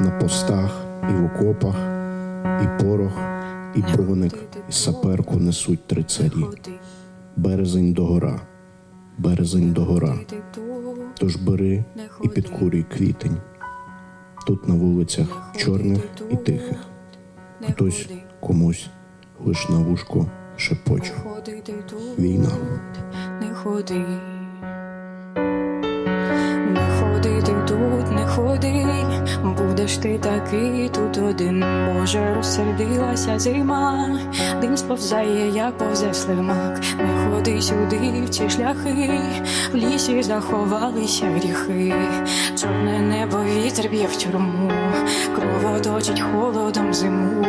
на постах і в окопах, і порох, і проник, і саперку несуть три царі. Березень догора, березень догора. Тож бери і підкурюй квітень. Тут на вулицях чорних і тихих. Хтось комусь лиш на вушко шепоче. Війна. Не ходи. Будеш ти такий тут один. Боже, розсердилася зима, дим сповзає, як повзе слимак. Не ходи сюди, в ці шляхи, в лісі заховалися гріхи. Чорне небо вітер б'є в тюрму, кров оточить холодом зиму.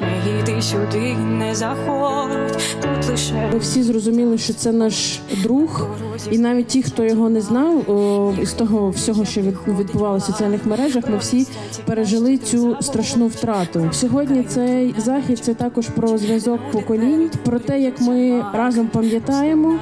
Не йди сюди, не заходь, тут лише Ми всі зрозуміли, що це наш друг, і навіть ті, хто його не знав, о, із того всього, що від- відбувалося в соціальних мережах, ми всі пережили цю страшну втрату. Сьогодні цей захід це також про зв'язок поколінь, про те, як ми разом пам'ятаємо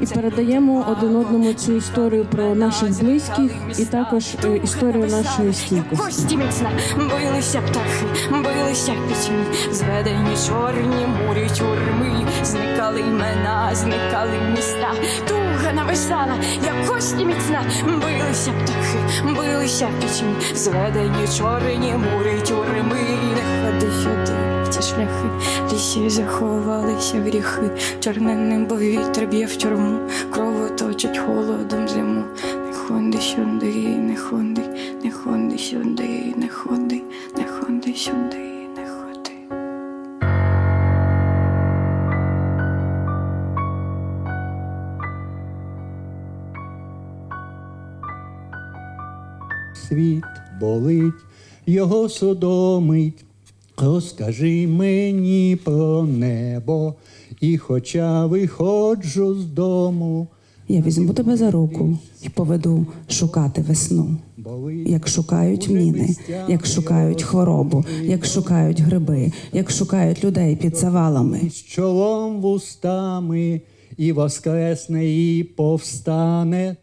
і передаємо один одному цю історію про наших близьких, і також е, історію нашої стійкості. Міцна, билися птахи, билися пітьмі, зведені чорні мурі тюрми, зникали імена, зникали міста, туга нависала, як кості міцна, билися птахи, билися пітьмі, зведені чорні мурі тюрми, не ходи сюди. в Ці шляхи. Лісі заховалися гріхи, чорне небо вітер б'є в тюрму, кров точить холодом сюди, не ходи. світ болить, його судомить. Розкажи мені про небо, і хоча виходжу з дому, Я візьму тебе за руку і поведу шукати весну. Як шукають міни, як шукають хворобу, як шукають гриби, як шукають людей під завалами. з чолом вустами, і воскресне, і повстане